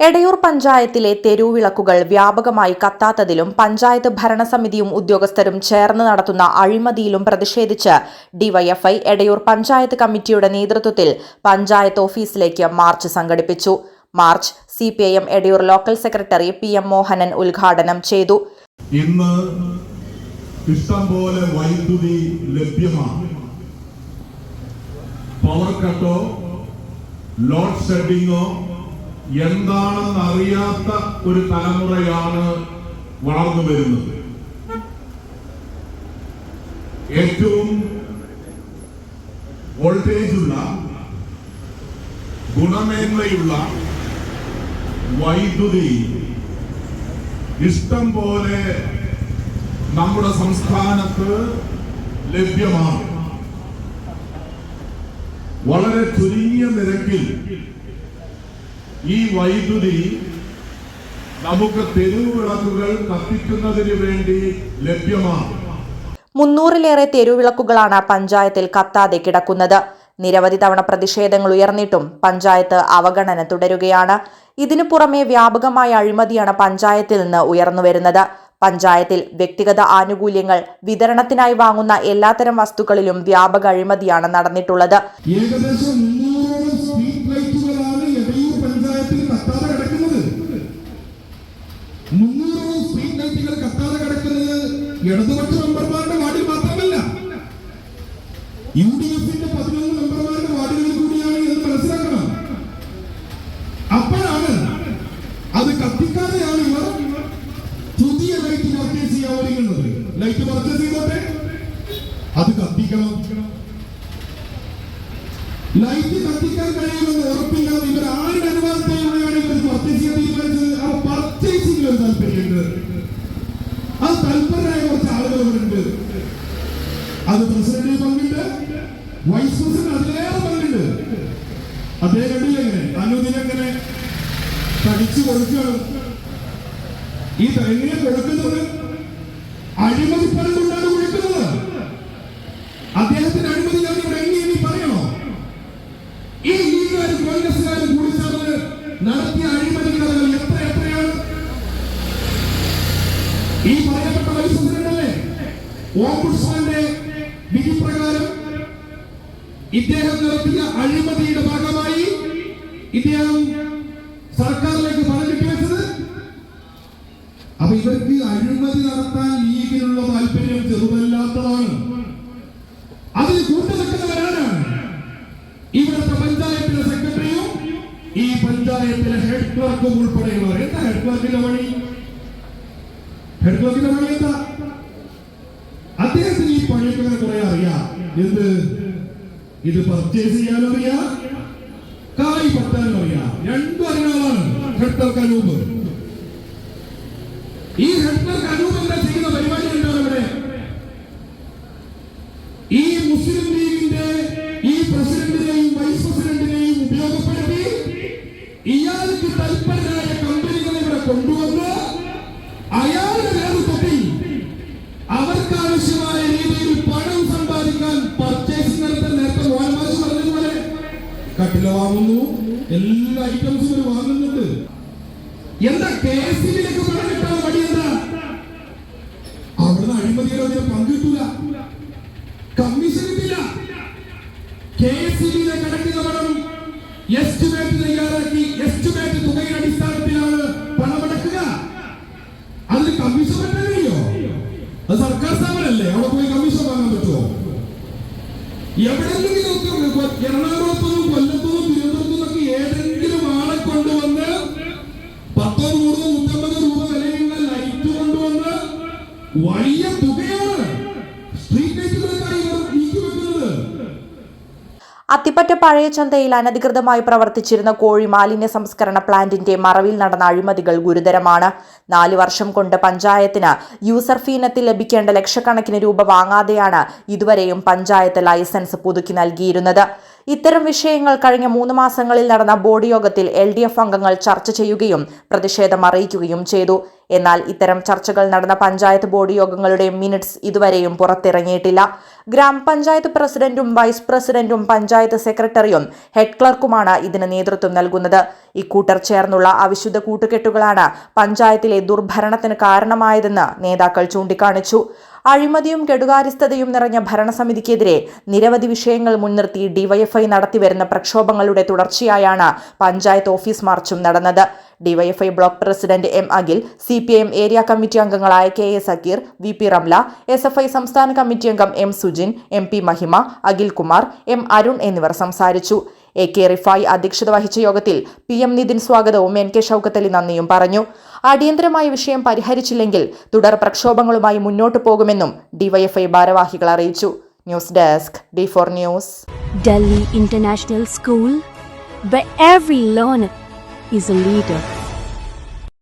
എടയൂർ പഞ്ചായത്തിലെ തെരുവിളക്കുകൾ വ്യാപകമായി കത്താത്തതിലും പഞ്ചായത്ത് ഭരണസമിതിയും ഉദ്യോഗസ്ഥരും ചേർന്ന് നടത്തുന്ന അഴിമതിയിലും പ്രതിഷേധിച്ച് ഡിവൈഎഫ്ഐ എടയൂർ പഞ്ചായത്ത് കമ്മിറ്റിയുടെ നേതൃത്വത്തിൽ പഞ്ചായത്ത് ഓഫീസിലേക്ക് മാർച്ച് സംഘടിപ്പിച്ചു. March C Edayur local secretary P M Mohanan ഉദ്ഘാടനം ചെയ്തു. ഇന്ന് ഇഷ്ടം വൈദ്യുതി ലഭ്യമാണ്. പവർ കട്ടോ ലോഡ് ഷെഡിങ്ങോ എന്താണെന്ന് അറിയാത്ത ഒരു തലമുറയാണ് വളർന്നു വരുന്നത്. ഏറ്റവും വോൾട്ടേജുള്ള ഗുണമേന്മയുള്ള വൈദ്യുതി ഇഷ്ടം പോലെ നമ്മുടെ സംസ്ഥാനത്ത് ലഭ്യമാണ്. വളരെ ചുരുങ്ങിയ നിരക്കിൽ ഈ വൈദ്യുതി നമുക്ക് തെരുവ് വിളക്കുകൾ കത്തിക്കുന്നതിന് വേണ്ടി ലഭ്യമാണ്. മുന്നൂറിലേറെ തെരുവിളക്കുകളാണ് പഞ്ചായത്തിൽ കത്താതെ കിടക്കുന്നത്. നിരവധി തവണ പ്രതിഷേധങ്ങൾ ഉയർന്നിട്ടും പഞ്ചായത്ത് അവഗണന തുടരുകയാണ്. ഇതിനു പുറമെ വ്യാപകമായ അഴിമതിയാണ് പഞ്ചായത്തിൽ നിന്ന് ഉയർന്നുവരുന്നത് പഞ്ചായത്തിൽ വ്യക്തിഗത ആനുകൂല്യങ്ങൾ വിതരണത്തിനായി വാങ്ങുന്ന എല്ലാത്തരം വസ്തുക്കളിലും വ്യാപക അഴിമതിയാണ് നടന്നിട്ടുള്ളത്. ഏകദേശം സ്ട്രീറ്റ് കത്താതെ കിടക്കുന്നത്? മുന്നൂറോളം സ്ട്രീറ്റ് ലൈറ്റുകൾ കത്താതെ കിടക്കുന്നത് ഇടതുപക്ഷ മെമ്പർമാരുടെ വാർഡിൽ മാത്രമല്ല. യു ഡി എഫിന്റെ പതിനൊന്ന് മെമ്പർമാരുടെ വാർഡുകളിൽ കൂടിയാണ് എന്ന് മനസ്സിലാക്കണം. അപ്പോഴാണ് അത് കത്തിക്കാതെയാണ് ഇവർ പുതിയ ലൈറ്റ് പർച്ചേസ് ചെയ്യാൻ ഒരുങ്ങുന്നത് ലൈറ്റ് പർച്ചേസ് ചെയ്തോട്ടെ. അത് കത്തിക്കണം. ലൈറ്റ് കത്തിക്കാൻ കഴിയുമെന്ന് ഉറപ്പില്ലാതെ ഇവർ ആരുടെ അനുവാദത്തോടെയാണ് വൈസ് പ്രസിഡന്റ് അതിലേറെ പങ്കുണ്ട് അദ്ദേഹം കണ്ടില്ല എങ്ങനെ അനുദിനെങ്ങനെ തടിച്ചു കൊടുക്കുകയാണ്. ഈ എങ്ങനെ കൊടുക്കുന്നത് അഴിമതി പണം കൊണ്ടാണ് കൊടുക്കുന്നത്. അദ്ദേഹത്തിന്റെ അഴിമതി ഞാൻ ഇവിടെ എങ്ങനെ പറയണോ? ഈ ലീഗുകാരും കോൺഗ്രസുകാരും കൂടി ചേർന്ന് നടത്തിയ അഴിമതി എത്ര എത്രയാണ്? ഈ പറയപ്പെട്ട വൈസ് പ്രസിഡന്റല്ലേ ഓംബുഡ്സ്മാന്റെ വിധി പ്രകാരം ഇദ്ദേഹം നടത്തിയ അഴിമതിയുടെ ഭാഗമായി ഇദ്ദേഹം സർക്കാരിലേക്ക് പണം വെച്ചത്. അപ്പൊ ഇവർക്ക് അഴിമതി നടത്താൻ ലീഗിനുള്ള താല്പര്യം ചെറുതല്ലാത്തതാണ്. അതിൽ കൂട്ടുനിൽക്കുന്നവരാണ്. ഇവിടുത്തെ പഞ്ചായത്തിലെ സെക്രട്ടറിയും ഈ പഞ്ചായത്തിലെ ഹെഡ് ക്ലർക്കും ഉൾപ്പെടെയുള്ളവർ. എന്താ ഹെഡ് ക്ലർക്കിന്റെ പണി? ഹെഡ് ക്ലർക്കിന്റെ പണി എന്താ? അദ്ദേഹത്തിന് ഈ പണിയൊക്കെ കുറെ അറിയാം. എന്ത്? ഇത് പർച്ചേസ് ചെയ്യാനും അറിയാം? കായ് പറ്റാനും അറിയാം? രണ്ടും അറിയാമാണ് ഹെഡ് ക്ലർക്ക് അനൂപ് ഈ ഹെഡ് ക്ലർക്ക് അനൂപ് എന്താ ചെയ്യുന്ന പരിപാടി എന്താണ് ഇവിടെ? ഈ മുസ്ലിം ലീഗിന്റെ ഈ പ്രസിഡന്റിനെയും വൈസ് പ്രസിഡന്റിനെയും ഉപയോഗപ്പെടുത്തി ഇയാൾക്ക് തൽപരരായ വാങ്ങുന്നു. എല്ലാ ഐറ്റംസും ഇവർ വാങ്ങുന്നുണ്ട്. എന്താ കെ എസ് ബിയിലേക്ക് പണം കിട്ടാൻ മടി എന്താ? അവിടുന്ന് അഴിമതിയുടെ ഒരു പങ്ക് കമ്മീഷൻ ഇല്ല കെ എസ് ബിയിലെ കിടക്കുന്ന പണം എസ്റ്റിമേറ്റ് തയ്യാറാക്കി എസ്റ്റിമേറ്റ് തുകയുടെ അടിസ്ഥാനത്തിലാണ് പണമടക്കുക അതിന് കമ്മീഷൻ പറ്റില്ലയോ അത് സർക്കാർ സ്ഥാപനമല്ലേ? അവിടെ പോയി കമ്മീഷൻ വാങ്ങാൻ പറ്റുമോ എവിടെയെങ്കിലും ഒക്കെ വലിയ തുകയാണ്. സ്ട്രീറ്റ് ഇവർ അത്തിപ്പറ്റ പഴയ ചന്തയിൽ അനധികൃതമായി പ്രവർത്തിച്ചിരുന്ന കോഴി മാലിന്യ സംസ്കരണ പ്ലാന്റിന്റെ മറവിൽ നടന്ന അഴിമതികൾ ഗുരുതരമാണ്. നാല് വർഷം കൊണ്ട് പഞ്ചായത്തിന് യൂസർ ഫീനത്തിൽ ലഭിക്കേണ്ട ലക്ഷക്കണക്കിന് രൂപ വാങ്ങാതെയാണ് ഇതുവരെയും പഞ്ചായത്ത് ലൈസൻസ് പുതുക്കി നൽകിയിരുന്നത്. ഇത്തരം വിഷയങ്ങൾ കഴിഞ്ഞ മൂന്ന് മാസങ്ങളിൽ നടന്ന ബോർഡ് യോഗത്തിൽ എൽ ഡി എഫ് അംഗങ്ങൾ ചർച്ച ചെയ്യുകയും പ്രതിഷേധം അറിയിക്കുകയും ചെയ്തു. എന്നാൽ ഇത്തരം ചർച്ചകൾ നടന്ന പഞ്ചായത്ത് ബോർഡ് യോഗങ്ങളുടെ മിനിറ്റ്സ് ഇതുവരെയും പുറത്തിറങ്ങിയിട്ടില്ല. ഗ്രാമപഞ്ചായത്ത് പ്രസിഡന്റും വൈസ് പ്രസിഡന്റും പഞ്ചായത്ത് സെക്രട്ടറിയും ഹെഡ് ക്ലർക്കുമാണ് ഇതിന് നേതൃത്വം നൽകുന്നത്. ഇക്കൂട്ടർ ചേർന്നുള്ള അവിശുദ്ധ കൂട്ടുകെട്ടുകളാണ് പഞ്ചായത്തിലെ ദുർഭരണത്തിന് കാരണമായതെന്ന് നേതാക്കൾ ചൂണ്ടിക്കാണിച്ചു. അഴിമതിയും കെടുകാര്യസ്ഥതയും നിറഞ്ഞ ഭരണസമിതിക്കെതിരെ നിരവധി വിഷയങ്ങൾ മുൻനിർത്തി ഡിവൈഎഫ്ഐ നടത്തിവരുന്ന പ്രക്ഷോഭങ്ങളുടെ തുടർച്ചയായാണ് പഞ്ചായത്ത് ഓഫീസ് മാർച്ചും നടന്നത്. DYFI block president M Akhil C P M area committee അംഗങ്ങളായ K A Sakeer V P Ramla S F I സംസ്ഥാന കമ്മിറ്റി അംഗം M Sujin M P Mahima Akhil Kumar M Arun എന്നിവർ സംസാരിച്ചു. എ കെ റിഫായി അധ്യക്ഷത വഹിച്ച യോഗത്തിൽ പി എം നിതിൻ സ്വാഗതവും N K Shoukathali നന്ദിയും പറഞ്ഞു. അടിയന്തരമായ വിഷയം പരിഹരിച്ചില്ലെങ്കിൽ തുടർ പ്രക്ഷോഭങ്ങളുമായി മുന്നോട്ടു പോകുമെന്നും ഡിവൈഎഫ്ഐ ഭാരവാഹികൾ അറിയിച്ചു news desk D four news Delhi international school where every learner is.